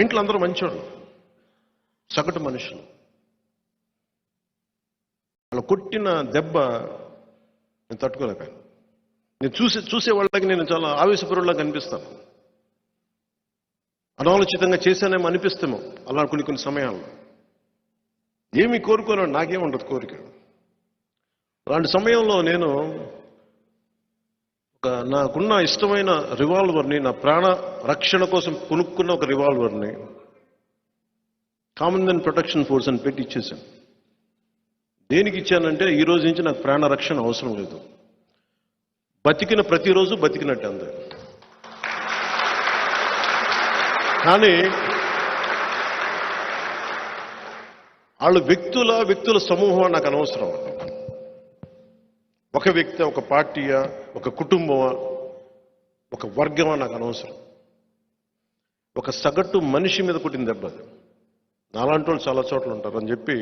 ఇంట్లో అందరూ మంచోళ్ళు. సగటు మనుషులు. వాళ్ళు కొట్టిన దెబ్బ నేను తట్టుకోలేక. నేను చూసి చూసే వాళ్ళకి నేను చాలా ఆవేశపరులా కనిపిస్తాను. అనాలోచితంగా చేశానేమో అనిపిస్తామో అలా కొన్ని కొన్ని సమయాల్లో. ఏమి కోరుకోను నాకేం ఉండదు కోరిక. అలాంటి సమయంలో నేను నాకున్న ఇష్టమైన రివాల్వర్ని నా ప్రాణ రక్షణ కోసం కొనుక్కున్న ఒక రివాల్వర్ని కామన్వెల్త్ ప్రొటెక్షన్ ఫోర్స్ అని పెట్టి ఇచ్చేసాను దేనికి ఇచ్చానంటే ఈ రోజు నుంచి నాకు ప్రాణ రక్షణ అవసరం లేదు. బతికిన ప్రతిరోజు బతికినట్టు అంతే కానీ వాళ్ళు వ్యక్తుల వ్యక్తుల సమూహం నాకు అనవసరం. ఒక వ్యక్తి ఒక పార్టీయా ఒక కుటుంబమా? ఒక వర్గమా నాకు అనవసరం. ఒక సగటు మనిషి మీద కుట్టిన దెబ్బ అది. నాలాంటి వాళ్ళు చాలా చోట్ల ఉంటారు అని చెప్పి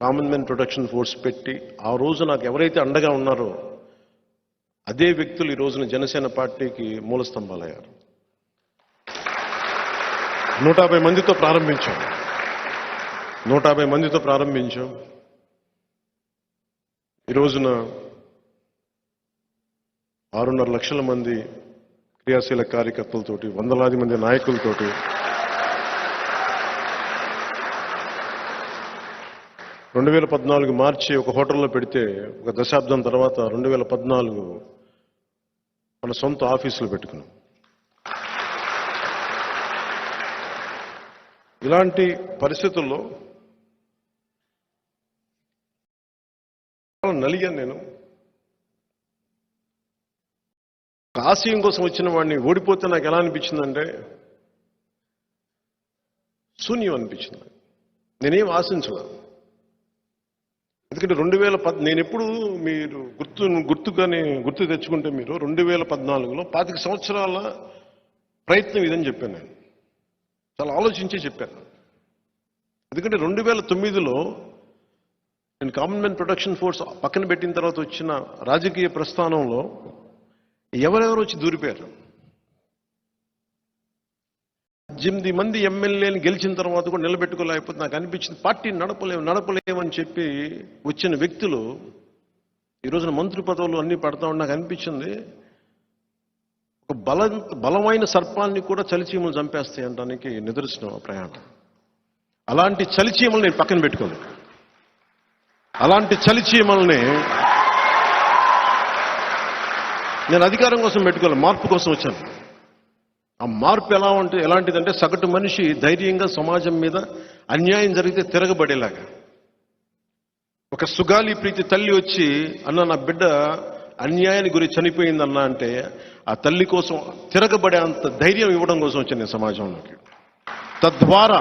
కామన్ మెన్ ప్రొటెక్షన్ ఫోర్స్ పెట్టి ఆ రోజు నాకు ఎవరైతే అండగా ఉన్నారో అదే వ్యక్తులు ఈ రోజున జనసేన పార్టీకి మూల స్తంభాలయ్యారు. నూట యాభై మందితో ప్రారంభించాం. నూట యాభై మందితో ప్రారంభించాం. ఈ రోజున ఆరున్నర లక్షల మంది క్రియాశీల కార్యకర్తలతోటి వందలాది మంది నాయకులతోటి రెండు వేల పద్నాలుగు మార్చి ఒక హోటల్లో పెడితే ఒక దశాబ్దం తర్వాత రెండు వేల పద్నాలుగు మన సొంత ఆఫీసులు పెట్టుకున్నాం. ఇలాంటి పరిస్థితుల్లో నలిగాను నేను. ఆశయం కోసం వచ్చిన వాడిని ఓడిపోతే నాకు ఎలా అనిపించిందంటే శూన్యం అనిపించింది. నేనేం ఆశించలేదు ఎందుకంటే రెండు వేల పద్ నేను ఎప్పుడు మీరు గుర్తు గుర్తుగానే గుర్తు తెచ్చుకుంటే మీరు రెండు వేల పద్నాలుగులో పాతిక సంవత్సరాల ప్రయత్నం ఇదని చెప్పాను నేను. చాలా ఆలోచించే చెప్పాను. ఎందుకంటే రెండు వేల తొమ్మిదిలో నేను కామన్వెల్త్ ప్రొటెక్షన్ ఫోర్స్ పక్కన పెట్టిన తర్వాత వచ్చిన రాజకీయ ప్రస్థానంలో ఎవరెవరు వచ్చి దూరిపోయారు. పద్దెనిమిది మంది ఎమ్మెల్యేని గెలిచిన తర్వాత కూడా నిలబెట్టుకోలేకపోతే నాకు అనిపించింది పార్టీ నడపలేము నడపలేమని చెప్పి వచ్చిన వ్యక్తులు ఈ రోజున మంత్రి పదవులు అన్ని పడతా ఉండి నాకు అనిపించింది ఒక బల బలమైన సర్పాన్ని కూడా చలిచీమలు చంపేస్తాయి అనడానికి నిదర్శనం ఆ ప్రయాణం. అలాంటి చలిచీమలు నేను పక్కన పెట్టుకోను అలాంటి చలిచీమల్ని నేను అధికారం కోసం పెట్టుకోవాలి మార్పు కోసం వచ్చాను. ఆ మార్పు ఎలా ఉంటే ఎలాంటిదంటే సగటు మనిషి ధైర్యంగా సమాజం మీద అన్యాయం జరిగితే తిరగబడేలాగా. ఒక సుగాలి ప్రీతి తల్లి వచ్చి అన్న నా బిడ్డ అన్యాయానికి గురి చనిపోయిందన్న అంటే ఆ తల్లి కోసం తిరగబడే అంత ధైర్యం ఇవ్వడం కోసం వచ్చాను నేను సమాజంలోకి. తద్వారా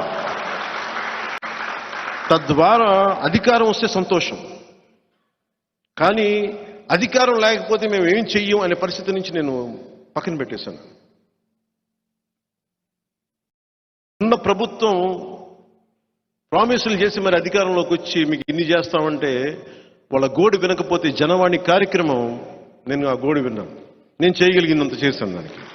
తద్వారా అధికారం వస్తే సంతోషం. కానీ అధికారం లేకపోతే మేము ఏం చెయ్యం అనే పరిస్థితి నుంచి నేను పక్కన పెట్టేశాను. ఉన్న ప్రభుత్వం ప్రామిసులు చేసి మరి అధికారంలోకి వచ్చి మీకు ఇన్ని చేస్తామంటే వాళ్ళ గోడు వినకపోతే జనవాణి కార్యక్రమం నేను ఆ గోడు విన్నాను. నేను చేయగలిగినంత చేశాను దానికి.